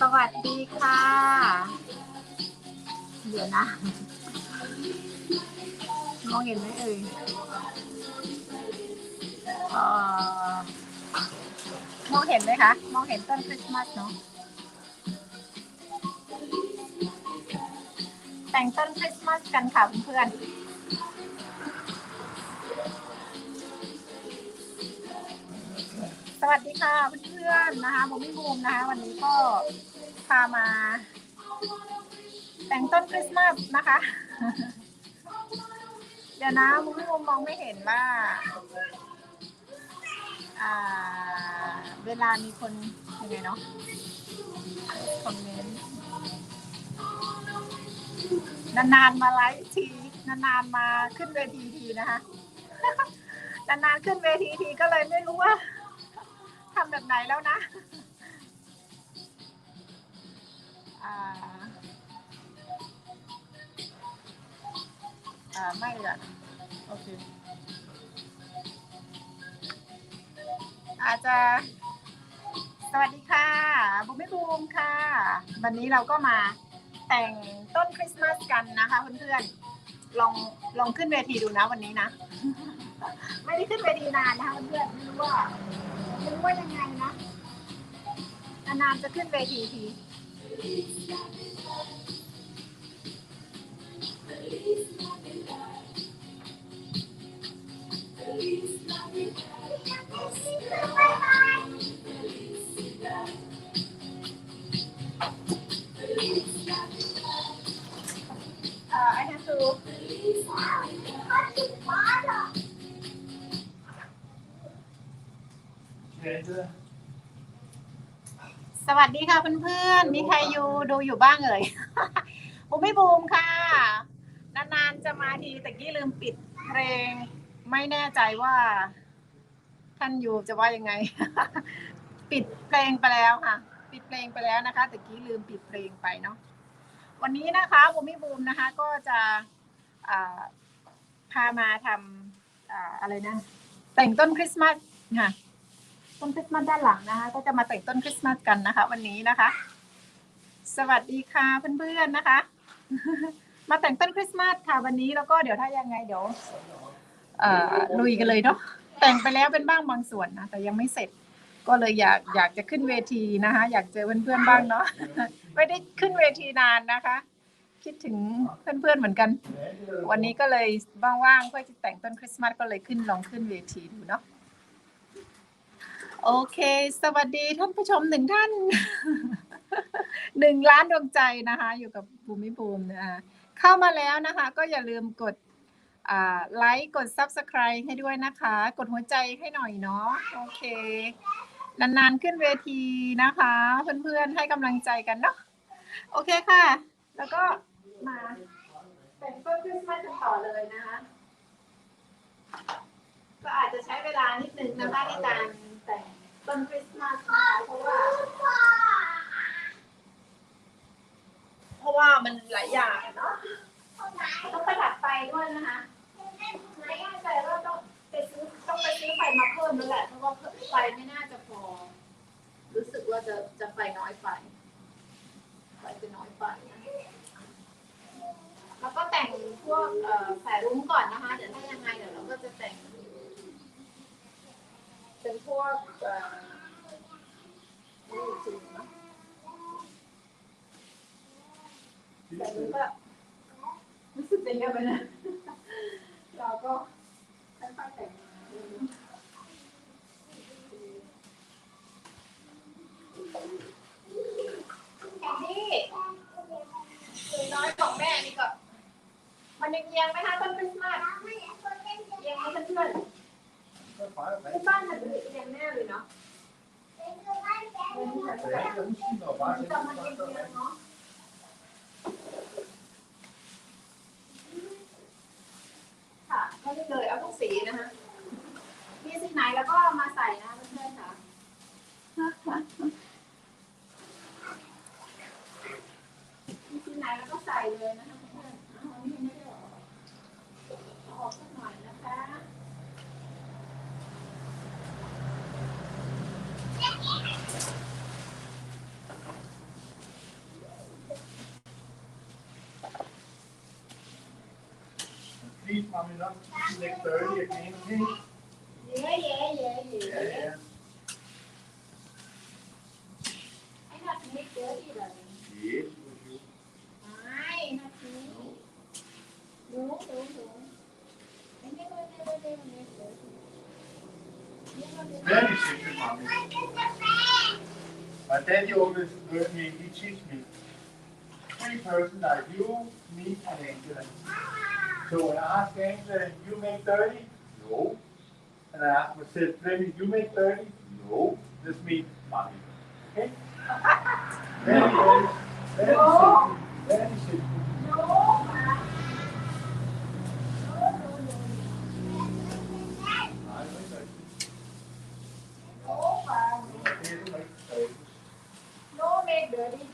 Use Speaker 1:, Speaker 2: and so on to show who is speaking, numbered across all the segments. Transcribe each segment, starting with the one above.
Speaker 1: สวัสดีค่ะ เดี๋ยวนะ มองเห็นไหมเอ่ยเอ่อมองเห็นไหมคะ มองเห็นต้นคริสต์มาสเนาะ แต่งต้นคริสต์มาสกันค่ะเพื่อนๆ วัสดีค่ะเพื่อนๆนะคะผมพี่บูมนะคะ วันนี้ก็พามา แต่งต้นคริสต์มาสนะคะ เดี๋ยวนะมุมพี่บูมมองไม่เห็นว่าอ่าเวลามีคนยังไงเนาะคอมเมนต์นานๆมาไลฟ์ทีนานๆมาขึ้นเวทีทีนะคะนานๆขึ้นเวทีทีก็เลยไม่รู้ว่า ทำแบบไหนแล้วนะอ่าอ่าไม่ละโอเค อาจจะสวัสดีค่ะบุมไม่บูมค่ะ วันนี้เราก็มาแต่งต้นคริสต์มาสกันนะคะเพื่อนๆลองลองขึ้นเวทีดูนะวันนี้นะ ไม่ได้ขึ้นเวทีนานนะคะเพื่อนๆไม่รู้ว่า รู้ว่ายังไงนะนานๆจะขึ้นเวทีทีเอ่ สวัสดีค่ะเพื่อนๆ มีใครอยู่ดูอยู่บ้างเอ่ยบูมไม่บูมค่ะ นานๆจะมาทีแต่กี้ลืมปิดเพลง ไม่แน่ใจว่า ท่านอยู่จะว่ายังไง ปิดเพลงไปแล้วค่ะ ปิดเพลงไปแล้วนะคะแต่กี้ลืมปิดเพลงไปเนาะ วันนี้นะคะบูมไม่บูมนะคะ ก็จะพามาทำอ่าอะไรนะ แต่งต้นคริสต์มาสค่ะ ต้นคริสต์มาสด้านหลังนะคะ ก็จะมาแต่งต้นคริสต์มาสกันนะคะ วันนี้นะคะ สวัสดีค่ะเพื่อนๆนะคะ มาแต่งต้นคริสต์มาสค่ะวันนี้แล้วก็เดี๋ยวถ้ายังไงเดี๋ยวเอ่อลุยกันเลยเนาะแต่งไปแล้วเป็นบ้างบางส่วนนะแต่ยังไม่เสร็จ ก็เลยอยากอยากจะขึ้นเวทีนะคะ อยากเจอเพื่อนๆบ้างเนาะไม่ได้ขึ้นเวทีนานนะคะ คิดถึงเพื่อนๆเหมือนกัน วันนี้ก็เลยว่างๆเพื่อจะแต่งต้นคริสต์มาสก็เลยขึ้นลองขึ้นเวทีดูเนาะ โอเค สวัสดีท่านผู้ชมหนึ่งท่านหนึ่งล้านดวงใจนะคะ อยู่กับบูมิบูมนะคะเข้ามาแล้วนะคะ ก็อย่าลืมกดไลค์กด Subscribe ให้ด้วยนะคะ กดหัวใจให้หน่อยเนาะโอเคนานๆขึ้นเวทีนะคะ เพื่อนๆให้กำลังใจกันเนาะโอเคค่ะ แล้วก็มาแต่งต้นคริสต์มาสกันต่อเลยนะคะ ก็อาจจะใช้เวลานิดนึงนะคะในการ ต้นคริสต์มาสนะคะเพราะว่า เพราะว่ามันหลายอย่างเนาะต้องประดับไฟด้วยนะคะไม่แน่ใจว่าต้องไปซื้อต้องไปซื้อไฟมาเพิ่มแล้วแหละเพราะว่าไฟไม่น่าจะพอ รู้สึกว่าจะจะไฟน้อยไปไฟจะน้อยไปแล้วก็แต่งพวกแผรุ้งก่อนนะคะ เดี๋ยวถ้ายังไงเดี๋ยวเราก็จะแต่ง เป็นพวกอ่อนี่จริงนะแต่มันก็รู้สึกจะเยอะไปนะ เราก็ค่อยๆแต่งนดี้คือน้อยของแม่นี่ก็ มันยังเอียงไหมคะต้นคริสต์มาสเอียงไหมเพื่อนๆ ที่บ้านมันเป็นเรียนแน่เลยเนาะแต่มันเรียนเนาะค่ะไม่ได้เลยเอาทุกสีนะคะมีสีไหนแล้วก็มาใส่นะเพื่อนๆค่ะมีสีไหนแล้วก็ใส่เลยนะคะเพื่อนๆเอาอันนี้ไม่ได้ออกเอาออกสักหน่อยนะคะ
Speaker 2: mommy not make thirty again, okay?
Speaker 1: Yeah, yeah, yeah,
Speaker 2: Yeah, yeah.
Speaker 1: I not make dirty เลย
Speaker 2: Yes, would you?
Speaker 1: ไม่นาทีหนูหนูหนูไม่ได้ไม่ได้ไม่ได้ไม่ได้
Speaker 2: Very simple, mommy. My daddy always learned me, he teach me. Three person like you, me, and Angela. So when I asked Angela, you make 30? No. And I asked, said, Fleming, you make 30? No. This means money. Okay? Very no. Very no. Very simple. No.
Speaker 1: No, make dirty.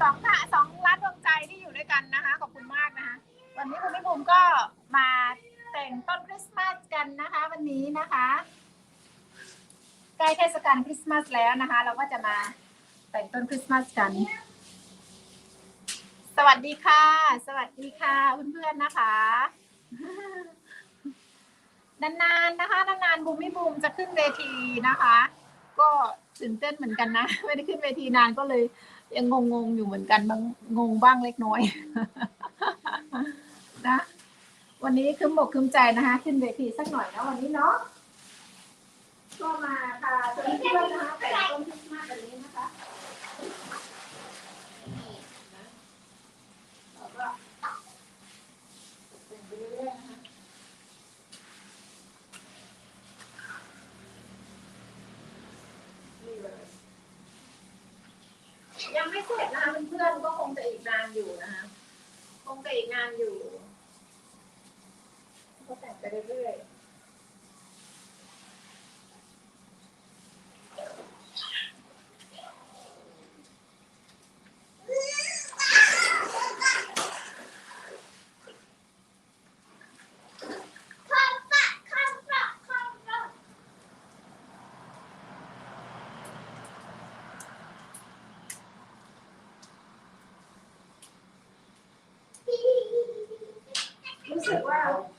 Speaker 1: สองค่ะสองร้านดวงใจที่อยู่ด้วยกันนะคะ ขอบคุณมากนะคะ วันนี้คุณพี่บุ๋มก็มาแต่งต้นคริสต์มาสกันนะคะ วันนี้นะคะ ใกล้เทศกาลคริสต์มาสแล้วนะคะ เราก็จะมาแต่งต้นคริสต์มาสกัน สวัสดีค่ะ สวัสดีค่ะเพื่อนๆนะคะนานๆนะคะนานๆบูมไม่บูมจะขึ้นเวทีนะคะ ก็ตื่นเต้นเหมือนกันนะ ไม่ได้ขึ้นเวทีนานก็เลย ยังงงๆอยู่เหมือนกันบางงงบ้างเล็กน้อย นะ วันนี้คืมบกคืมใจนะคะ ขึ้นเวทีสักหน่อยนะวันนี้เนาะก็มาพาเพื่อนๆนะคะแต่งต้นคริสต์มาสแบบนี้นะคะนี่นะแล้วก็แต่งไปเรื่อยๆนะคะ นี่เลย ยังไม่เสร็จนะคะเพื่อนๆก็คงจะอีกนานอยู่นะคะ คงจะอีกนานอยู่ ก็แต่งไปเรื่อย ๆรู้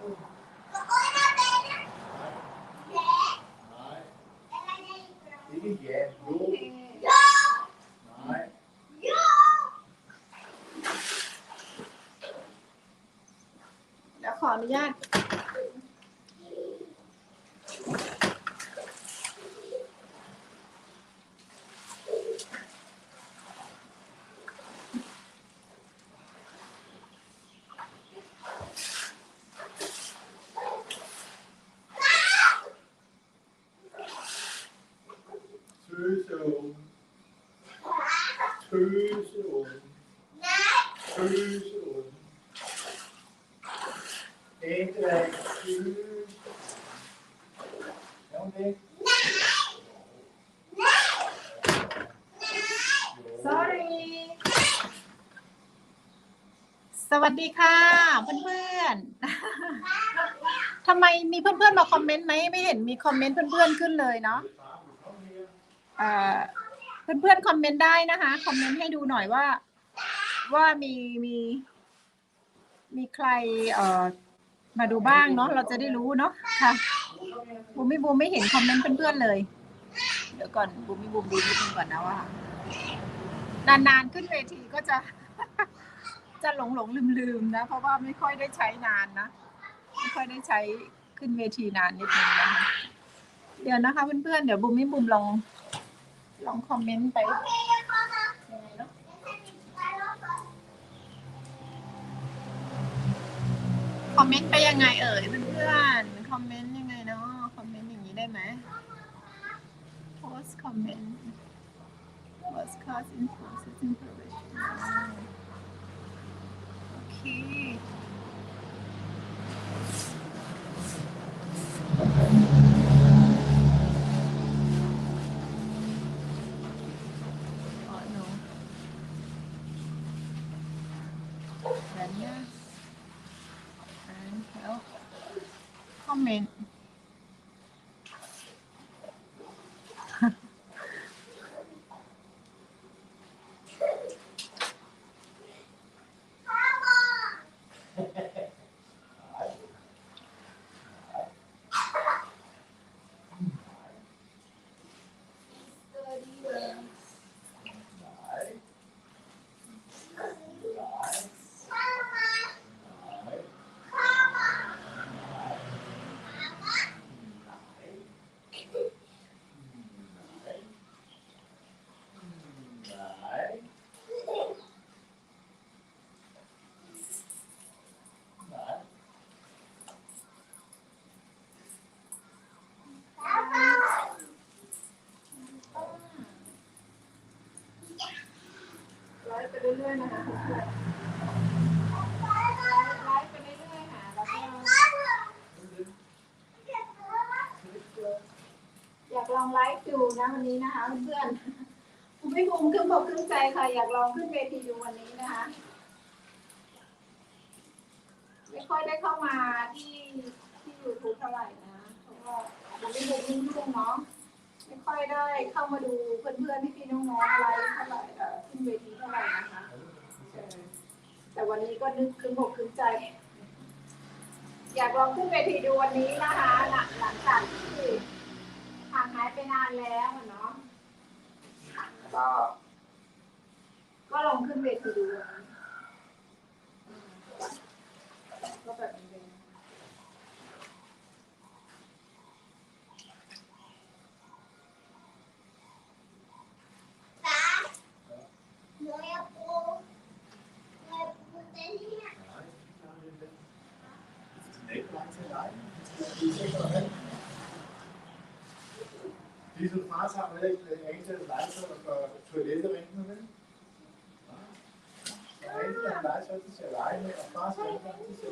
Speaker 1: Gracias.
Speaker 2: Person. Person. Person. Ikke dag. Person. Er hun det ikke? Jo.
Speaker 1: sorry สวัสดีค่ะ เพื่อนๆทำไมมีเพื่อนๆมาคอมเมนต์ไหมไม่เห็นมีคอมเมนต์เพื่อนๆขึ้นเลยเนาะ เพื่อนๆคอมเมนต์ได้นะคะ คอมเมนต์ให้ดูหน่อยว่า ว่ามีมีมีใครเอ่อมาดูบ้างเนาะเราจะได้รู้เนาะค่ะบูมไม่บูมไม่เห็นคอมเมนต์เพื่อนๆเลย เดี๋ยวก่อนบูมไม่บูมดูนิดนึงก่อนนะว่า นานๆขึ้นเวทีก็จะ จะหลงหลงลืมลืมๆนะ เพราะว่าไม่ค่อยได้ใช้นานนะ ไม่ค่อยได้ใช้ขึ้นเวทีนานนิดนึงนะคะเดี๋ยวนะคะเพื่อนๆเดี๋ยวบูมไม่บูมลอง ลองคอมเมนต์ไปยังไงเนาะคอมเมนต์ไปยังไงเอ่ยเพื่อนๆคอมเมนต์ยังไงเนาะคอมเมนต์อย่างนี้ได้ไหม post comment post cause influences information โอเค Oh no. Kanya. And help. Comment. ไลฟ์ไปเรื่อยๆนะคะเพื่อนๆไลฟ์ไปเรื่อยๆค่ะแล้วก็อยากลองไลฟ์ดูนะวันนี้นะคะเพื่อนคุณไม่ภูมิขึ้นบอกขึ้นใจค่ะ อยากลองขึ้นเวทีดูวันนี้นะคะ ไม่ค่อยได้เข้ามาที่ที่ยูทูบเท่าไหร่นะเพราะว่าผมไม่ได้ยุ่งยุ่งเนาะ ไม่ค่อยได้เข้ามาดูเพื่อนๆพี่ๆน้องๆอะไรเท่าไหร่เอ่อขึ้นเวทีเท่าไหร่นะคะแต่วันนี้ก็นึกขึ้นอกขึ้นใจ อยากลองขึ้นเวทีดูวันนี้นะคะหลังหลังจากที่ห่างหายไปนานแล้วอะเนาะก็ ก็ลองขึ้นเวทีดูวันนี้ก็แบบ Maß haben eigentlich eine Leistung für Leserechnungen. Leser und Leistung ist ja alleine, auf Maß kann man sich ja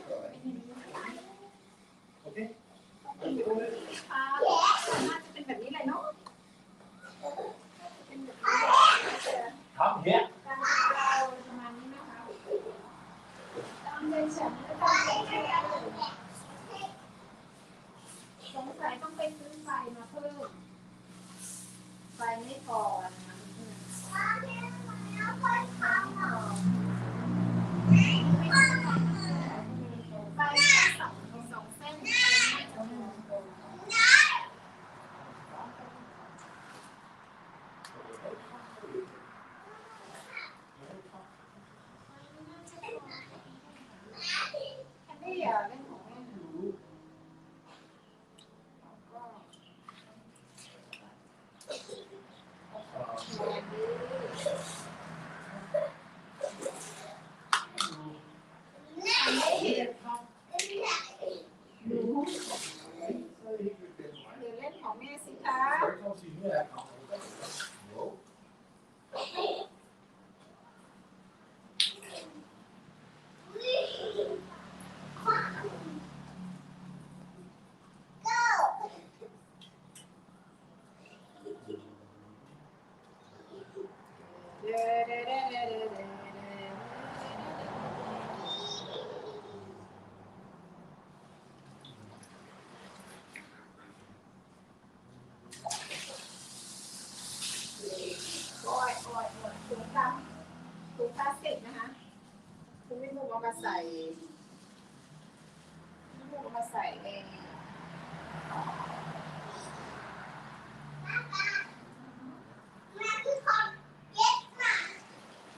Speaker 1: ใส่น้ำมูกเอามาใส่เอง
Speaker 3: แม่คือคนเก็บมา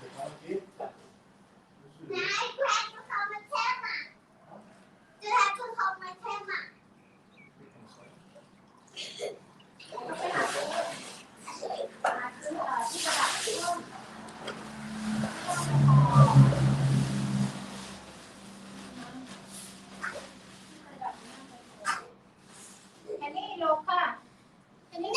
Speaker 2: Det var gift. Det
Speaker 3: นาย
Speaker 2: ser
Speaker 3: แพทย์คือคนมาเท่มาจะแพทย์คือคนมาเท่มา
Speaker 1: แค่นี้ลงค่ะแค่นี้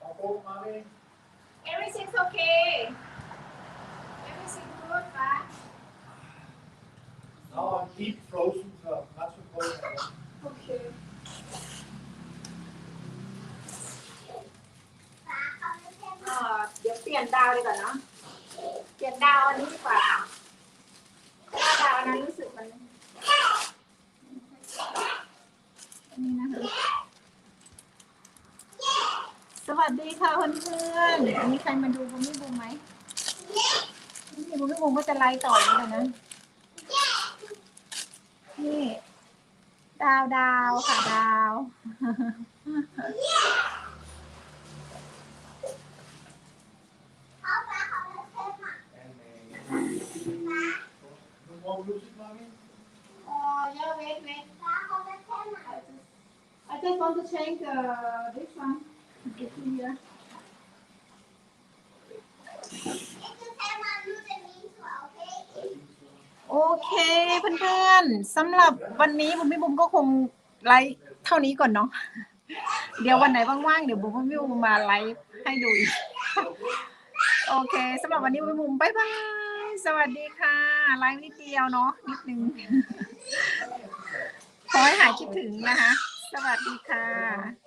Speaker 2: Ta på, mami.
Speaker 1: everything's okay everything good ค่ะ
Speaker 2: Now I'm deep frozen, so not so cold.
Speaker 1: โอเค
Speaker 3: ฟ้าเขามาเท่มา
Speaker 1: เอ่อเดี๋ยวเปลี่ยนดาวดีกว่าเนาะ เปลี่ยนดาวอันนี้ดีกว่าค่ะเพราะว่าดาวอันนั้นรู้สึกมันอันนี้นะคะ ส วัสดีค่ะเพื่อนๆอันนี้ใครมาดูบุ้มไม่บูมไหมนี่บุ้มไม่บูมก็จะไลฟ์ต่ออยู่เลยนะ นี่ ดาวดาวค่ะดาว
Speaker 3: เขาฟ้าเขามาเท่มา
Speaker 2: And uh, no more music, mommy?
Speaker 1: อ๋อ yeah wait wait
Speaker 3: ฟ้าเขามาเท่มา
Speaker 1: I just want to change uh, this one. Get here.
Speaker 3: นี่คือะ
Speaker 1: โอเคเพื่อนๆสำหรับวันนี้บุมพี่บุมก็คงไลฟ์เท่านี้ก่อนเนาะเดี๋ยววันไหนว่างๆเดี๋ยวบุมพี่บุมมาไลฟ์ให้ดูอีกโอเคสำหรับวันนี้บุมพี่บุมบายบายสวัสดีค่ะไลฟ์นิดเดียวเนาะนิดนึงขอให้หายคิดถึงนะคะ สวัสดีค่ะ